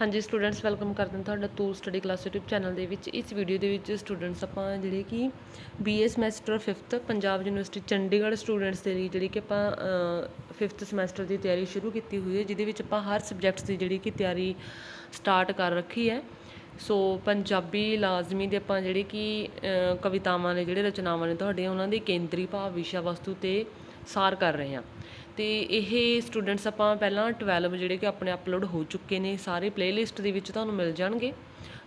ਹਾਂਜੀ students welcome ਕਰਦੇ ਹਾਂ ਤੁਹਾਡਾ to study class YouTube channel ਦੇ ਵਿੱਚ। ਇਸ ਵੀਡੀਓ ਦੇ ਵਿੱਚ ਸਟੂਡੈਂਟਸ ਆਪਾਂ ਜਿਹੜੇ ਕਿ BA semester 5th Punjab university Chandigarh students ਦੇ ਲਈ ਜਿਹੜੀ ਕਿ ਆਪਾਂ 5th ਸਮੈਸਟਰ ਦੀ ਤਿਆਰੀ ਸ਼ੁਰੂ ਕੀਤੀ ਹੋਈ ਹੈ, ਜਿਹਦੇ ਵਿੱਚ ਆਪਾਂ ਹਰ ਸਬਜੈਕਟਸ ਦੀ ਜਿਹੜੀ ਕਿ ਤਿਆਰੀ ਸਟਾਰਟ ਕਰ ਰੱਖੀ ਹੈ। ਸੋ ਪੰਜਾਬੀ ਲਾਜ਼ਮੀ ਦੇ ਆਪਾਂ ਜਿਹੜੇ ਕਿ ਕਵਿਤਾਵਾਂ ਨੇ, ਜਿਹੜੇ ਰਚਨਾਵਾਂ ਨੇ ਤੁਹਾਡੀਆਂ ਉਹਨਾਂ ਦੀ ਕੇਂਦਰੀ ਭਾਵ, ਵਿਸ਼ਾ, ਵਸਤੂ ਤੇ ਸਾਰ ਕਰ ਰਹੇ ਹਾਂ। ਤੇ ਇਹ ਸਟੂਡੈਂਟਸ ਆਪਾਂ ਪਹਿਲਾਂ 12 ਜਿਹੜੇ ਕਿ ਆਪਣੇ ਅਪਲੋਡ ਹੋ ਚੁੱਕੇ ਨੇ, ਸਾਰੇ ਪਲੇਲਿਸਟ ਦੇ ਵਿੱਚ ਤੁਹਾਨੂੰ ਮਿਲ ਜਾਣਗੇ।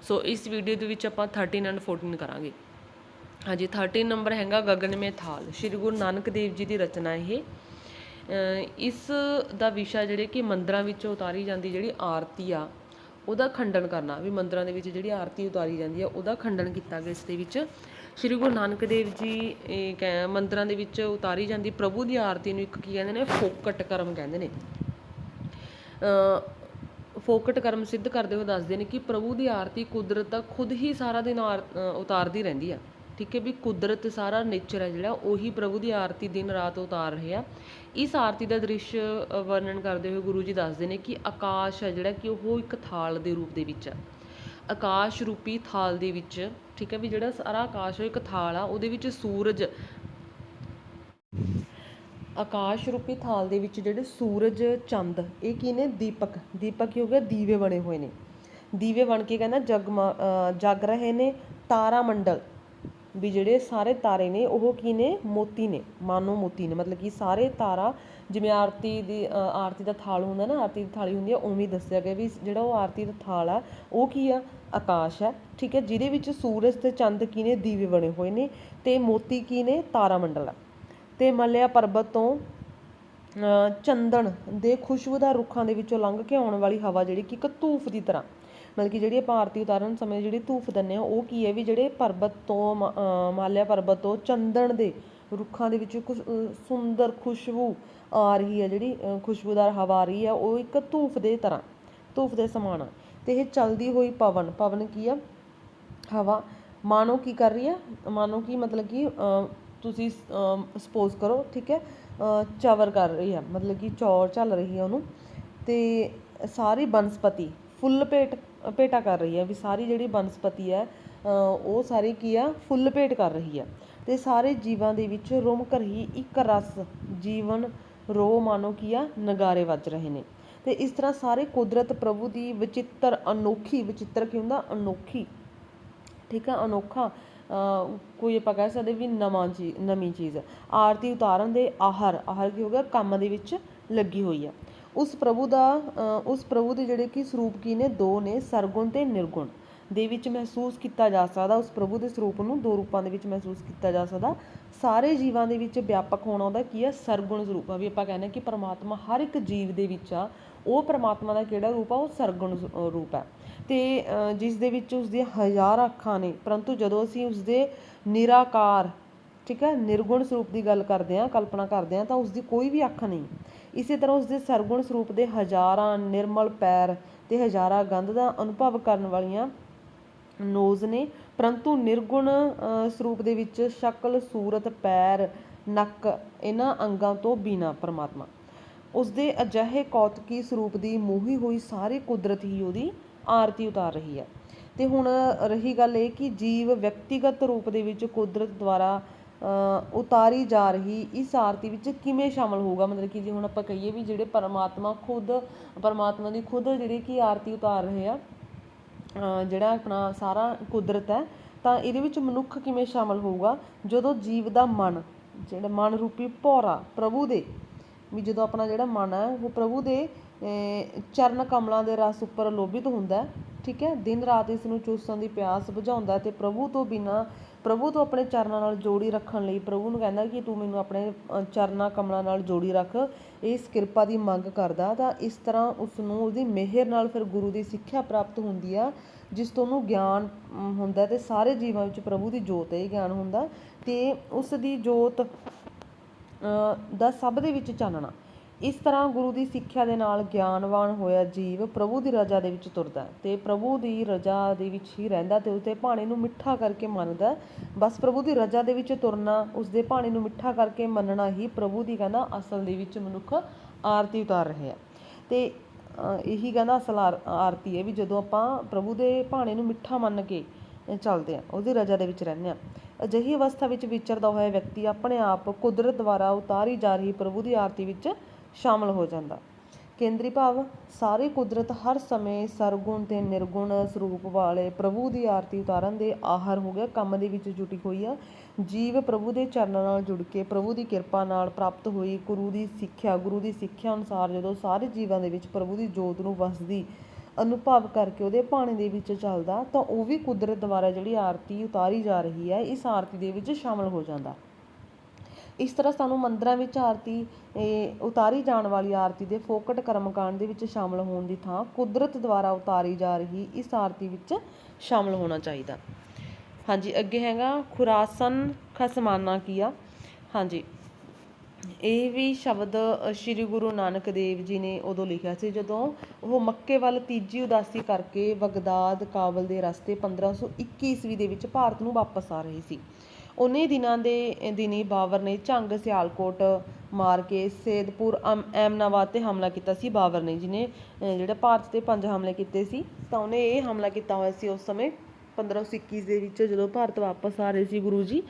ਸੋ ਇਸ ਵੀਡੀਓ ਦੇ ਵਿੱਚ ਆਪਾਂ 13 ਐਂਡ 14 ਕਰਾਂਗੇ। ਹਾਂਜੀ 13 ਨੰਬਰ ਹੈਗਾ ਗਗਨਮੇ ਥਾਲ, ਸ਼੍ਰੀ ਗੁਰੂ ਨਾਨਕ ਦੇਵ ਜੀ ਦੀ ਰਚਨਾ ਇਹ। ਇਸ ਦਾ ਵਿਸ਼ਾ ਜਿਹੜੇ ਕਿ ਮੰਦਰਾਂ ਵਿੱਚੋਂ ਉਤਾਰੀ ਜਾਂਦੀ ਜਿਹੜੀ ਆਰਤੀ ਆ ਉਹਦਾ ਖੰਡਨ ਕਰਨਾ, ਵੀ ਮੰਦਰਾਂ ਦੇ ਵਿੱਚ ਜਿਹੜੀ ਆਰਤੀ ਉਤਾਰੀ ਜਾਂਦੀ ਹੈ, ਉਹਦਾ ਖੰਡਨ ਕੀਤਾ ਗਿਆ ਇਸ ਦੇ ਵਿੱਚ। ਸ਼੍ਰੀ ਗੁਰੂ ਨਾਨਕ ਦੇਵ ਜੀ ਕਹਿ- ਮੰਦਰਾਂ ਦੇ ਵਿੱਚ ਉਤਾਰੀ ਜਾਂਦੀ, ਪ੍ਰਭੂ ਦੀ ਆਰਤੀ ਨੂੰ ਇੱਕ ਕੀ ਕਹਿੰਦੇ ਨੇ, ਫੋਕਟ ਕਰਮ ਕਹਿੰਦੇ ਨੇ। ਫੋਕਟ ਕਰਮ ਸਿੱਧ ਕਰਦੇ ਹੋਏ ਦੱਸਦੇ ਨੇ ਕਿ ਪ੍ਰਭੂ ਦੀ ਆਰਤੀ ਕੁਦਰਤ ਤਾਂ ਖੁਦ ਹੀ ਸਾਰਾ ਦਿਨ ਆਰ- ਉਤਾਰਦੀ ਰਹਿੰਦੀ ਆ। ਠੀਕ ਹੈ ਵੀ ਕੁਦਰਤ ਸਾਰਾ ਨੇਚਰ ਹੈ ਜਿਹੜਾ, ਉਹੀ ਪ੍ਰਭੂ ਦੀ ਆਰਤੀ ਦਿਨ ਰਾਤ ਉਤਾਰ ਰਹੇ ਆ। ਇਸ ਆਰਤੀ ਦਾ ਦ੍ਰਿਸ਼ ਵਰਣਨ ਕਰਦੇ ਹੋਏ ਗੁਰੂ ਜੀ ਦੱਸਦੇ ਨੇ ਕਿ ਆਕਾਸ਼ ਹੈ ਜਿਹੜਾ ਕਿ ਉਹ ਇੱਕ ਥਾਲ ਦੇ ਰੂਪ ਦੇ ਵਿੱਚ ਆ। ਆਕਾਸ਼ ਰੂਪੀ ਥਾਲ ਦੇ ਵਿੱਚ, ਠੀਕ ਹੈ ਵੀ ਜਿਹੜਾ ਸਾਰਾ ਆਕਾਸ਼ ਉਹ ਇੱਕ ਥਾਲ ਆ, ਉਹਦੇ ਵਿੱਚ ਸੂਰਜ ਆਕਾਸ਼ ਰੂਪੀ ਥਾਲ ਦੇ ਵਿੱਚ ਜਿਹੜੇ ਸੂਰਜ, ਚੰਦ, ਇਹ ਕੀ ਨੇ? ਦੀਪਕ। ਦੀਪਕ ਕੀ ਹੋ ਗਿਆ? ਦੀਵੇ ਬਣੇ ਹੋਏ ਨੇ। ਦੀਵੇ ਬਣ ਕੇ ਕਹਿੰਦਾ ਜਗਮਾ ਅਹ ਜਗ ਰਹੇ ਨੇ ਤਾਰਾ ਮੰਡਲ ਵੀ ਜਿਹੜੇ ਸਾਰੇ ਤਾਰੇ ਨੇ, ਉਹ ਕੀ ਨੇ? ਮੋਤੀ ਨੇ, ਮਾਨੋ ਮੋਤੀ ਨੇ। ਮਤਲਬ ਕਿ ਸਾਰੇ ਤਾਰਾ, ਜਿਵੇਂ ਆਰਤੀ ਦੀ ਆਰਤੀ ਦਾ ਥਾਲ ਹੁੰਦਾ ਨਾ, ਆਰਤੀ ਦੀ ਥਾਲੀ ਹੁੰਦੀ ਆ, ਉਵੇਂ ਦੱਸਿਆ ਗਿਆ ਵੀ ਜਿਹੜਾ ਉਹ ਆਰਤੀ ਦਾ ਥਾਲ ਆ, ਉਹ ਕੀ ਆ? ਆਕਾਸ਼ ਹੈ ਠੀਕ ਹੈ? ਜਿਹਦੇ ਵਿੱਚ ਸੂਰਜ ਤੇ ਚੰਦ ਕੀ ਨੇ? ਦੀਵੇ ਬਣੇ ਹੋਏ ਨੇ ਤੇ ਮੋਤੀ ਕੀ ਨੇ? ਤਾਰਾ ਮੰਡਲ ਆ। ਤੇ ਮਲਿਆ ਪਰਬਤ ਤੋਂ ਚੰਦਨ ਦੇ ਖੁਸ਼ਬੂਦਾਰ ਰੁੱਖਾਂ ਦੇ ਵਿੱਚੋਂ ਲੰਘ ਕੇ ਆਉਣ ਵਾਲੀ ਹਵਾ ਜਿਹੜੀ ਕਿ ਇੱਕ ਧੂਫ ਦੀ ਤਰ੍ਹਾਂ। ਮਤਲਬ ਕਿ ਜਿਹੜੀ ਆਪਾਂ ਆਰਤੀ ਉਤਾਰਨ ਸਮੇਂ ਜਿਹੜੀ ਧੂਫ ਦਿੰਦੇ ਹਾਂ ਉਹ ਕੀ ਹੈ ਵੀ ਜਿਹੜੇ ਪਰਬਤ ਤੋਂ ਮ- ਅ, ਮਾਲਿਆ ਪਰਬਤ ਤੋਂ ਚੰਦਨ ਦੇ ਰੁੱਖਾਂ ਦੇ ਵਿੱਚੋਂ ਕੁਝ ਸੁੰਦਰ ਖੁਸ਼ਬੂ ਆ ਰਹੀ ਹੈ ਜਿਹੜੀ ਖੁਸ਼ਬੂਦਾਰ ਹਵਾ ਆ ਰਹੀ ਹੈ ਉਹ ਇੱਕ ਧੂਫ ਦੇ ਤਰ੍ਹਾਂ ਧੂਫ ਦੇ ਸਮਾਨ ਆ। ਅਤੇ ਇਹ ਚਲਦੀ ਹੋਈ ਪਵਨ ਪਵਨ ਕੀ ਆ? ਹਵਾ। ਮਾਨੋ ਕੀ ਕਰ ਰਹੀ ਹੈ? ਮਾਨੋ ਕੀ ਮਤਲਬ ਕਿ ਤੁਸੀਂ ਸਪੋਜ਼ ਕਰੋ ਠੀਕ ਹੈ ਅ, ਚਵਰ ਕਰ ਰਹੀ ਹੈ ਮਤਲਬ ਕਿ ਚੌਰ ਚੱਲ ਰਹੀ ਹੈ ਉਹਨੂੰ। ਤੇ ਸਾਰੀ ਬਨਸਪਤੀ ਫੁੱਲ ਭੇਟ ਭੇਟਾ ਕਰ ਰਹੀ ਹੈ, ਵੀ ਸਾਰੀ ਜਿਹੜੀ ਬਨਸਪਤੀ ਹੈ ਉਹ ਸਾਰੀ ਕੀ ਆ, ਫੁੱਲ ਭੇਟ ਕਰ ਰਹੀ ਹੈ। ਤੇ ਸਾਰੇ ਜੀਵਾਂ ਦੇ ਵਿੱਚ ਰੁਮਕ ਰਹੀ ਇੱਕ ਰਸ ਜੀਵਨ ਰੋ ਮਾਨੋ ਕੀ ਆ, ਨਗਾਰੇ ਵੱਜ ਰਹੇ ਨੇ। ਤੇ ਇਸ ਤਰ੍ਹਾਂ ਸਾਰੇ ਕੁਦਰਤ ਪ੍ਰਭੂ ਦੀ ਵਿਚਿੱਤਰ ਅਨੋਖੀ, ਵਿਚਿੱਤਰ ਕੀ ਹੁੰਦਾ? ਅਨੋਖੀ। ਠੀਕ ਆ, ਅਨੋਖਾ ਕੋਈ ਆਪਾਂ ਕਹਿ ਸਕਦੇ ਵੀ ਨਵਾਂ ਚੀਜ਼ ਨਵੀਂ ਚੀਜ਼। ਆਰਤੀ ਉਤਾਰਨ ਦੇ ਆਹਰ ਆਹਰ ਕੀ ਹੋ ਗਿਆ? ਕੰਮ ਦੇ ਵਿੱਚ ਲੱਗੀ ਹੋਈ ਆ। ਉਸ ਪ੍ਰਭੂ ਦਾ ਉਸ ਪ੍ਰਭੂ ਦੇ ਜਿਹੜੇ ਕਿ ਸਰੂਪ ਕੀ ਨੇ, ਦੋ ਨੇ, ਸਰਗੁਣ ਤੇ ਨਿਰਗੁਣ, ਦੇ ਵਿੱਚ ਮਹਿਸੂਸ ਕੀਤਾ ਜਾ ਸਕਦਾ, ਉਸ ਪ੍ਰਭੂ ਦੇ ਸਰੂਪ ਨੂੰ ਦੋ ਰੂਪਾਂ ਦੇ ਵਿੱਚ ਮਹਿਸੂਸ ਕੀਤਾ ਜਾ ਸਕਦਾ। ਸਾਰੇ ਜੀਵਾਂ ਦੇ ਵਿੱਚ ਵਿਆਪਕ ਹੋਣਾ ਉਹਦਾ ਕੀ ਹੈ? ਸਰਗੁਣ ਸਰੂਪ ਆ, ਵੀ ਆਪਾਂ ਕਹਿੰਦੇ ਕਿ ਪਰਮਾਤਮਾ ਹਰ ਇੱਕ ਜੀਵ ਦੇ ਵਿੱਚ ਆ, ਉਹ ਪਰਮਾਤਮਾ ਦਾ ਕਿਹੜਾ ਰੂਪ ਆ? ਉਹ ਸਰਗੁਣ ਰੂਪ ਹੈ। ਤੇ ਜਿਸ ਦੇ ਵਿੱਚ ਉਸਦੀਆਂ ਹਜ਼ਾਰ ਅੱਖਾਂ ਨੇ, ਪਰੰਤੂ ਜਦੋਂ ਅਸੀਂ ਉਸਦੇ ਨਿਰਾਕਾਰ, ਠੀਕ ਹੈ, ਨਿਰਗੁਣ ਸਰੂਪ ਦੀ ਗੱਲ ਕਰਦੇ ਹਾਂ, ਕਲਪਨਾ ਕਰਦੇ ਹਾਂ, ਤਾਂ ਉਸਦੀ ਕੋਈ ਵੀ ਅੱਖ ਨਹੀਂ। ਇਸੇ ਤਰ੍ਹਾਂ ਉਸਦੇ ਸਰਗੁਣ ਸਰੂਪ ਦੇ ਹਜ਼ਾਰਾਂ ਨਿਰਮਲ ਪੈਰ ਤੇ ਹਜ਼ਾਰਾਂ ਗੰਧ ਦਾ ਅਨੁਭਵ ਕਰਨ ਵਾਲੀਆਂ ਨੋਜ਼ ਨੇ, ਪਰੰਤੂ ਨਿਰਗੁਣ ਸਰੂਪ ਦੇ ਵਿੱਚ ਸ਼ਕਲ, ਸੂਰਤ, ਪੈਰ, ਨੱਕ ਇਹਨਾਂ ਅੰਗਾਂ ਤੋਂ ਬਿਨਾ ਪਰਮਾਤਮਾ। ਉਸਦੇ ਅਜਿਹੇ ਕੌਤਕੀ ਸਰੂਪ ਦੀ ਮੋਹੀ ਹੋਈ ਸਾਰੀ ਕੁਦਰਤ ਹੀ ਉਹਦੀ ਆਰਤੀ ਉਤਾਰ ਰਹੀ ਹੈ। ਤੇ ਹੁਣ ਰਹੀ ਗੱਲ ਇਹ ਕਿ ਜੀਵ ਵਿਅਕਤੀਗਤ ਰੂਪ ਦੇ ਵਿੱਚ ਕੁਦਰਤ ਦੁਆਰਾ ਉਤਾਰੀ ਜਾ ਰਹੀ ਇਸ ਆਰਤੀ ਵਿੱਚ ਕਿਵੇਂ ਸ਼ਾਮਿਲ ਹੋਊਗਾ? ਮਤਲਬ ਕਿ ਜੇ ਹੁਣ ਆਪਾਂ ਕਹੀਏ ਵੀ ਜਿਹੜੇ ਪਰਮਾਤਮਾ ਖੁਦ, ਪਰਮਾਤਮਾ ਦੀ ਖੁਦ ਜਿਹੜੀ ਕਿ ਆਰਤੀ ਉਤਾਰ ਰਹੇ ਆ ਜਿਹੜਾ ਆਪਣਾ ਸਾਰਾ ਕੁਦਰਤ ਹੈ, ਤਾਂ ਇਹਦੇ ਵਿੱਚ ਮਨੁੱਖ ਕਿਵੇਂ ਸ਼ਾਮਲ ਹੋਊਗਾ? ਜਦੋਂ ਜੀਵ ਦਾ ਮਨ, ਜਿਹੜਾ ਮਨ ਰੂਪੀ ਭੌਰਾ ਪ੍ਰਭੂ ਦੇ, ਵੀ ਜਦੋਂ ਆਪਣਾ ਜਿਹੜਾ ਮਨ ਹੈ, ਉਹ ਪ੍ਰਭੂ ਦੇ ਚਰਨ ਕਮਲਾਂ ਦੇ ਰਸ ਉੱਪਰ ਲੋਭਿਤ ਹੁੰਦਾ ਠੀਕ ਹੈ? ਦਿਨ ਰਾਤ ਇਸ ਨੂੰ ਚੂਸਣ ਦੀ ਪਿਆਸ ਬੁਝਾਉਂਦਾ ਹੈ ਤੇ ਪ੍ਰਭੂ ਤੋਂ ਬਿਨਾ, ਪ੍ਰਭੂ ਤੋਂ ਆਪਣੇ ਚਰਨਾਂ ਨਾਲ ਜੋੜੀ ਰੱਖਣ ਲਈ ਪ੍ਰਭੂ ਨੂੰ ਕਹਿੰਦਾ ਕਿ ਤੂੰ ਮੈਨੂੰ ਆਪਣੇ ਚਰਨਾਂ ਕਮਲਾਂ ਨਾਲ ਜੋੜੀ ਰੱਖ, ਇਸ ਕਿਰਪਾ ਦੀ ਮੰਗ ਕਰਦਾ ਤਾਂ ਇਸ ਤਰ੍ਹਾਂ ਉਸ ਨੂੰ ਉਹਦੀ ਮਿਹਰ ਨਾਲ ਫਿਰ ਗੁਰੂ ਦੀ ਸਿੱਖਿਆ ਪ੍ਰਾਪਤ ਹੁੰਦੀ ਆ, ਜਿਸ ਤੋਂ ਉਹਨੂੰ ਗਿਆਨ ਹੁੰਦਾ ਤੇ ਸਾਰੇ ਜੀਵਾਂ ਵਿੱਚ ਪ੍ਰਭੂ ਦੀ ਜੋਤ ਇਹ ਗਿਆਨ ਹੁੰਦਾ। ਤੇ ਉਸ ਦੀ ਜੋਤ ਦਾ ਸਭ ਦੇ ਵਿੱਚ ਚਾਨਣਾ। ਇਸ ਤਰ੍ਹਾਂ ਗੁਰੂ ਦੀ ਸਿੱਖਿਆ ਦੇ ਨਾਲ ਗਿਆਨਵਾਨ ਹੋਇਆ ਜੀਵ ਪ੍ਰਭੂ ਦੀ ਰਜ਼ਾ ਦੇ ਵਿੱਚ ਤੁਰਦਾ ਅਤੇ ਪ੍ਰਭੂ ਦੀ ਰਜ਼ਾ ਦੇ ਵਿੱਚ ਹੀ ਰਹਿੰਦਾ ਅਤੇ ਉਸਦੇ ਭਾਣੇ ਨੂੰ ਮਿੱਠਾ ਕਰਕੇ ਮੰਨਦਾ ਬਸ ਪ੍ਰਭੂ ਦੀ ਰਜ਼ਾ ਦੇ ਵਿੱਚ ਤੁਰਨਾ, ਉਸਦੇ ਭਾਣੇ ਨੂੰ ਮਿੱਠਾ ਕਰਕੇ ਮੰਨਣਾ ਹੀ ਪ੍ਰਭੂ ਦੀ ਕਹਿੰਦਾ ਅਸਲ ਦੇ ਵਿੱਚ ਮਨੁੱਖ ਆਰਤੀ ਉਤਾਰ ਰਹੇ ਆ। ਤੇ ਇਹੀ ਕਹਿੰਦਾ ਅਸਲ ਆਰ- ਆਰਤੀ ਹੈ ਵੀ ਜਦੋਂ ਆਪਾਂ ਪ੍ਰਭੂ ਦੇ ਭਾਣੇ ਨੂੰ ਮਿੱਠਾ ਮੰਨ ਕੇ ਚੱਲਦੇ ਆ ਉਹਦੀ ਰਜਾ ਦੇ ਵਿੱਚ ਰਹਿੰਦੇ ਆ ਅਜਿਹੀ ਅਵਸਥਾ ਵਿੱਚ ਵਿਚਰਦਾ ਹੋਇਆ ਵਿਅਕਤੀ ਆਪਣੇ ਆਪ ਕੁਦਰਤ ਦੁਆਰਾ ਉਤਾਰੀ ਜਾ ਰਹੀ ਪ੍ਰਭੂ ਦੀ ਆਰਤੀ ਵਿੱਚ ਸ਼ਾਮਲ ਹੋ ਜਾਂਦਾ। ਕੇਂਦਰੀ ਭਾਵ, ਸਾਰੀ ਕੁਦਰਤ ਹਰ ਸਮੇਂ ਸਰਗੁਣ ਤੇ ਨਿਰਗੁਣ ਸਰੂਪ ਵਾਲੇ ਪ੍ਰਭੂ ਦੀ ਆਰਤੀ ਉਤਾਰਨ ਦੇ ਆਹਰ ਹੋ ਗਿਆ। ਕੰਮ ਦੇ ਵਿੱਚ ਜੁਟੀ ਹੋਈ ਆ। ਜੀਵ ਪ੍ਰਭੂ ਦੇ ਚਰਨਾਂ ਨਾਲ ਜੁੜ ਕੇ ਪ੍ਰਭੂ ਦੀ ਕਿਰਪਾ ਨਾਲ ਪ੍ਰਾਪਤ ਹੋਈ। ਗੁਰੂ ਦੀ ਸਿੱਖਿਆ, ਗੁਰੂ ਦੀ ਸਿੱਖਿਆ ਅਨੁਸਾਰ ਜਦੋਂ ਸਾਰੇ ਜੀਵਾਂ ਦੇ ਵਿੱਚ ਪ੍ਰਭੂ ਦੀ ਜੋਤ ਨੂੰ ਵਸਦੀ, ਅਨੁਭਵ ਕਰਕੇ ਉਹਦੇ ਭਾਣੇ ਦੇ ਵਿੱਚ ਚੱਲਦਾ, ਤਾਂ ਉਹ ਵੀ ਕੁਦਰਤ ਦੁਆਰਾ ਜਿਹੜੀ ਆਰਤੀ ਉਤਾਰੀ ਜਾ ਰਹੀ ਹੈ, ਇਸ ਆਰਤੀ ਦੇ ਵਿੱਚ ਸ਼ਾਮਲ ਹੋ ਜਾਂਦਾ। ਇਸ ਤਰ੍ਹਾਂ ਸਾਨੂੰ ਮੰਦਰਾਂ ਵਿੱਚ ਆਰਤੀ ਉਤਾਰੀ ਜਾਣ ਵਾਲੀ ਆਰਤੀ ਦੇ ਫੋਕਟ ਕਰਮਕਾਂਡ ਦੇ ਵਿੱਚ ਸ਼ਾਮਲ ਹੋਣ ਦੀ ਥਾਂ ਕੁਦਰਤ ਦੁਆਰਾ ਉਤਾਰੀ ਜਾ ਰਹੀ ਇਸ ਆਰਤੀ ਵਿੱਚ ਸ਼ਾਮਲ ਹੋਣਾ ਚਾਹੀਦਾ। ਹਾਂਜੀ, ਅੱਗੇ ਹੈਗਾ ਖੁਰਾਸਨ ਖਸਮਾਨਾ ਕੀਆ। ਹਾਂਜੀ, ਇਹ ਵੀ ਸ਼ਬਦ ਸ਼੍ਰੀ ਗੁਰੂ ਨਾਨਕ ਦੇਵ ਜੀ ਨੇ ਉਦੋਂ ਲਿਖਿਆ ਸੀ, ਜਦੋਂ ਉਹ ਮੱਕੇ ਵੱਲ ਤੀਜੀ ਉਦਾਸੀ ਕਰਕੇ ਬਗਦਾਦ ਕਾਬਲ ਦੇ ਰਸਤੇ 1521 ਈਸਵੀ ਦੇ ਵਿੱਚ ਭਾਰਤ ਨੂੰ ਵਾਪਸ ਆ ਰਹੇ ਸੀ। ਉਹਨੇ ਦਿਨਾਂ ਦੇ ਦਿਨੀ ਬਾਬਰ ਨੇ ਝੰਗ ਸਿਆਲਕੋਟ ਮਾਰ ਕੇ ਸੇਦਪੁਰ ਅਮ- ਐਮਨਾਬਾਦ ਤੇ ਹਮਲਾ ਕੀਤਾ ਸੀ। ਬਾਬਰ ਨੇ ਜਿਹਨੇ ਅ, ਜਿਹੜਾ ਭਾਰਤ ਤੇ ਪੰਜ ਹਮਲੇ ਕੀਤੇ ਸੀ ਤਾਂ ਉਹਨੇ ਇਹ ਹਮਲਾ ਕੀਤਾ ਹੋਇਆ ਸੀ ਉਸ ਸਮੇਂ 1521 ਦੇ ਵਿੱਚ ਜਦੋਂ ਭਾਰਤ ਵਾਪਸ ਆ ਰਹੇ ਸੀ ਗੁਰੂ ਜੀ।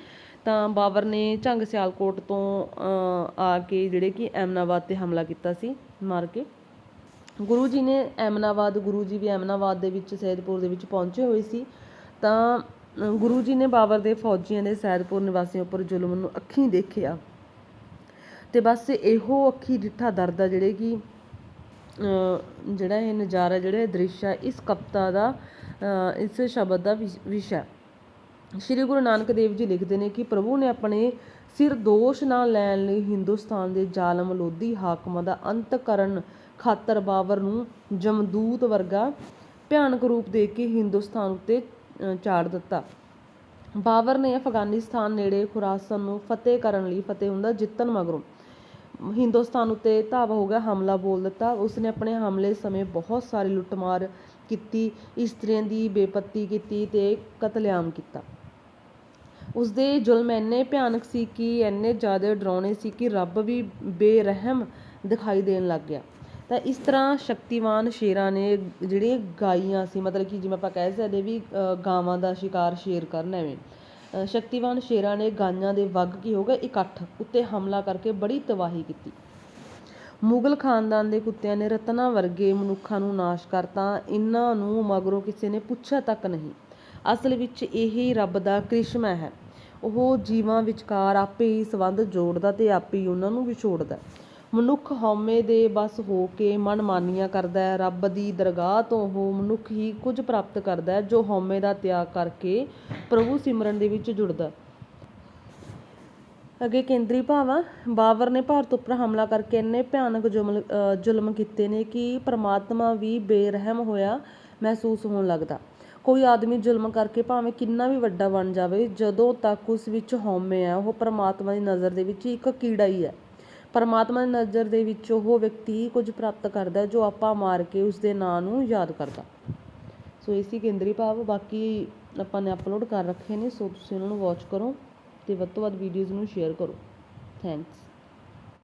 ਤਾਂ ਬਾਬਰ ਨੇ ਝੰਗ ਸਿਆਲਕੋਟ ਤੋਂ ਆ ਕੇ ਜਿਹੜੇ ਕਿ ਐਮਨਾਬਾਦ ਤੇ ਹਮਲਾ ਕੀਤਾ ਸੀ ਮਾਰ ਕੇ। ਗੁਰੂ ਜੀ ਨੇ ਐਮਨਾਬਾਦ ਗੁਰੂ ਜੀ ਵੀ ਐਮਨਾਬਾਦ ਦੇ ਵਿੱਚ ਸੈਦਪੁਰ ਦੇ ਵਿੱਚ ਪਹੁੰਚੇ ਹੋਏ ਸੀ। ਤਾਂ ਗੁਰੂ ਜੀ ਨੇ ਬਾਬਰ ਦੇ ਫੌਜੀਆਂ ਦੇ ਸੈਦਪੁਰ ਨਿਵਾਸੀਆਂ ਉੱਪਰ ਜ਼ੁਲਮ ਨੂੰ ਅੱਖੀਂ ਦੇਖਿਆ ਤੇ ਬਸ ਇਹੋ ਅੱਖੀ ਡਿੱਠਾ ਦਰਦ ਆ ਜਿਹੜੇ ਕਿ ਜਿਹੜਾ ਇਹ ਨਜ਼ਾਰਾ, ਜਿਹੜਾ ਇਹ ਦ੍ਰਿਸ਼ ਆ, ਇਸ ਕਵਿਤਾ ਦਾ ਇਸ ਸ਼ਬਦ ਦਾ ਵਿਸ਼ਾ ਸ਼੍ਰੀ ਗੁਰੂ ਨਾਨਕ ਦੇਵ ਜੀ ਲਿਖਦੇ ਨੇ ਕਿ ਪ੍ਰਭੂ ਨੇ ਆਪਣੇ ਸਿਰ ਦੋਸ਼ ਨਾ ਲੈਣ ਲਈ ਹਿੰਦੁਸਤਾਨ ਦੇ ਜ਼ਾਲਮ ਲੋਧੀ ਹਾਕਮਾਂ ਦਾ ਅੰਤ ਕਰਨ ਖਾਤਰ ਬਾਬਰ ਨੂੰ ਜਮਦੂਤ ਵਰਗਾ ਭਿਆਨਕ ਰੂਪ ਦੇ ਕੇ ਹਿੰਦੁਸਤਾਨ ਉੱਤੇ ਅ, ਚਾੜ ਦਿੱਤਾ। ਬਾਬਰ ਨੇ ਅਫਗਾਨਿਸਤਾਨ ਨੇੜੇ ਖੁਰਾਸਨ ਨੂੰ ਫਤਿਹ ਕਰਨ ਲਈ ਫਤਿਹ ਹੁੰਦਾ ਜਿੱਤਣ ਮਗਰੋਂ ਹਿੰਦੁਸਤਾਨ ਉੱਤੇ ਧਾਵਾ ਹੋ ਗਿਆ ਹਮਲਾ ਬੋਲ ਦਿੱਤਾ। ਉਸਨੇ ਆਪਣੇ ਹਮਲੇ ਸਮੇਂ ਬਹੁਤ ਸਾਰੀ ਲੁੱਟਮਾਰ ਕੀਤੀ ਇਸਤਰੀਆਂ ਦੀ ਬੇਪੱਤੀ ਕੀਤੀ ਤੇ ਕਤਲੇਆਮ ਕੀਤਾ। ਉਸਦੇ ਜ਼ੁਲਮ ਇੰਨੇ ਭਿਆਨਕ ਸੀ ਕਿ ਇੰਨੇ ਜ਼ਿਆਦਾ ਡਰਾਉਣੇ ਸੀ ਕਿ ਰੱਬ ਵੀ ਬੇਰਹਿਮ ਦਿਖਾਈ ਦੇਣ ਲੱਗ ਗਿਆ। ਤਾਂ ਇਸ ਤਰ੍ਹਾਂ ਸ਼ਕਤੀਵਾਨ ਸ਼ੇਰਾਂ ਨੇ ਜਿਹੜੀਆਂ ਗਾਈਆਂ ਸੀ ਮਤਲਬ ਕਿ ਜਿਵੇਂ ਆਪਾਂ ਕਹਿ ਸਕਦੇ ਵੀ ਅ, ਗਾਵਾਂ ਦਾ ਸ਼ਿਕਾਰ ਸ਼ੇਰ ਕਰਨ ਐਵੇਂ। ਅ, ਸ਼ਕਤੀਮਾਨ ਸ਼ੇਰਾਂ ਨੇ ਗਾਈਆਂ ਦੇ ਵੱਗ ਕੀ ਹੋ ਗਿਆ ਇਕੱਠ ਉੱਤੇ ਹਮਲਾ ਕਰਕੇ ਬੜੀ ਤਬਾਹੀ ਕੀਤੀ। ਮੁਗਲ ਖਾਨਦਾਨ ਦੇ ਕੁੱਤਿਆਂ ਨੇ ਰਤਨਾ ਵਰਗੇ ਮਨੁੱਖਾਂ ਨੂੰ ਨਾਸ਼ ਕਰਤਾ। ਇਹਨਾਂ ਨੂੰ ਮਗਰੋਂ ਕਿਸੇ ਨੇ ਪੁੱਛਿਆ ਤੱਕ ਨਹੀਂ। ਅਸਲ ਵਿੱਚ ਇਹ ਰੱਬ ਦਾ ਕ੍ਰਿਸ਼ਮਾ ਹੈ। ਉਹ ਜੀਵਾਂ ਵਿਚਕਾਰ ਆਪੇ ਹੀ ਸੰਬੰਧ ਜੋੜਦਾ ਤੇ ਆਪੇ ਹੀ ਉਹਨਾਂ ਨੂੰ ਵਿਛੋੜਦਾ ਮਨੁੱਖ ਹਉਮੈ ਦੇ ਬਸ ਹੋ ਕੇ ਮਨਮਾਨੀਆਂ ਕਰਦਾ ਹੈ। ਰੱਬ ਦੀ ਦਰਗਾਹ ਤੋਂ ਉਹ ਮਨੁੱਖ ਹੀ ਕੁਝ ਪ੍ਰਾਪਤ ਕਰਦਾ ਹੈ ਜੋ ਹਉਮੈ ਦਾ ਤਿਆਗ ਕਰਕੇ ਪ੍ਰਭੂ ਸਿਮਰਨ ਦੇ ਵਿੱਚ ਜੁੜਦਾ ਅੱਗੇ ਕੇਂਦਰੀ ਭਾਵਾਂ ਬਾਬਰ ਨੇ ਭਾਰਤ ਉੱਪਰ ਹਮਲਾ ਕਰਕੇ ਇੰਨੇ ਭਿਆਨਕ ਜ਼ੁਲਮ ਅ, ਜ਼ੁਲਮ ਕੀਤੇ ਨੇ ਕਿ ਪ੍ਰਮਾਤਮਾ ਵੀ ਬੇਰਹਿਮ ਹੋਇਆ ਮਹਿਸੂਸ ਹੋਣ ਲੱਗਦਾ। ਕੋਈ ਆਦਮੀ ਜ਼ੁਲਮ ਕਰਕੇ ਭਾਵੇਂ ਕਿੰਨਾ ਵੀ ਵੱਡਾ ਬਣ ਜਾਵੇ ਜਦੋਂ ਤੱਕ ਉਸ ਵਿੱਚ ਹਉਮੈ ਹੈ ਉਹ ਪ੍ਰਮਾਤਮਾ ਦੀ ਨਜ਼ਰ ਦੇ ਵਿੱਚ ਇੱਕ ਕੀੜਾ ਹੀ ਹੈ। ਪਰਮਾਤਮਾ ਦੀ ਨਜ਼ਰ ਦੇ ਵਿੱਚ ਉਹ ਵਿਅਕਤੀ ਕੁਝ ਪ੍ਰਾਪਤ ਕਰਦਾ ਜੋ ਆਪਾਂ ਮਾਰ ਕੇ ਉਸ ਦੇ ਨਾਂ ਨੂੰ ਯਾਦ ਕਰਦਾ। ਸੋ ਇਸੀ ਕੇਂਦਰੀ ਭਾਵ, ਬਾਕੀ ਆਪਾਂ ਨੇ ਅਪਲੋਡ ਕਰ ਰੱਖੇ ਨੇ, ਸੋ ਤੁਸੀਂ ਉਹਨਾਂ ਨੂੰ ਵਾਚ ਕਰੋ ਤੇ ਵੱਧ ਤੋਂ ਵੱਧ ਵੀਡੀਓਜ਼ ਨੂੰ ਸ਼ੇਅਰ ਕਰੋ। ਥੈਂਕਸ